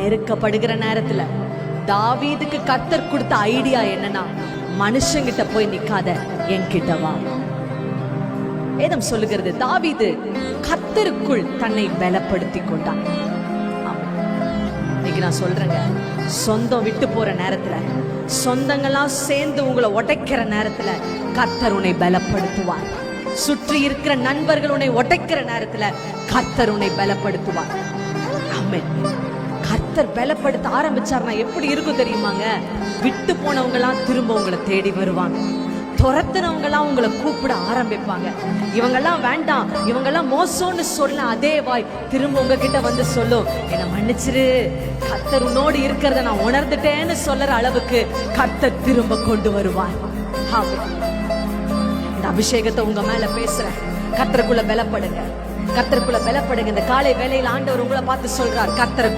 நெருக்கப்படுகிற நேரத்துல தாவீதுக்கு கர்த்தர் கொடுத்த ஐடியா என்னன்னா மனுஷங்கிட்ட போய் நிக்காத என்கிட்ட வா. வேதம் சொல்லுகிறது தாவீது கர்த்தருக்குள் தன்னை பலப்படுத்தி கொண்டான். இன்னைக்கு நான் சொல்றேங்க சொந்தம் விட்டு போற நேரத்துல சொந்தங்களா சேர்ந்து உங்களை உடைக்கிற நேரத்துல கர்த்தர் உன்னை பலப்படுத்துவார். சுற்றி இருக்கிற நண்பர்கள் உன்னை உடைக்கிற நேரத்துல கர்த்தர் உன்னை பலப்படுத்துவார். ஆமென். கர்த்தர் பலப்படுத்த ஆரம்பிச்சார்னா எப்படி இருக்கும் தெரியுமாங்க? விட்டு போனவங்கலாம் திரும்ப உங்களை தேடி வருவாங்க. துரத்துனவங்கெல்லாம் உங்களை கூப்பிட ஆரம்பிப்பாங்க. இவங்கெல்லாம் வேண்டாம். இவங்கெல்லாம் மோசம்னு சொல்ல அதே வாய். திரும்ப உங்ககிட்ட வந்து சொல்லும். என்னை மன்னிச்சிரு. கத்தர் உன்னோடு இருக்கிறத நான் உணர்ந்துட்டேன்னு சொல்லற அளவுக்கு கத்தர் திரும்ப கொண்டு வருவார். இந்த அபிஷேகத்தை உங்க மேல பேசுறேன். கத்தருக்குள்ள பலப்படுங்க. கத்தருக்குள்ள பலப்படுங்க. இந்த காலை வேலையில் ஆண்டவர் உங்களை பார்த்து சொல்றார். கத்தருக்கு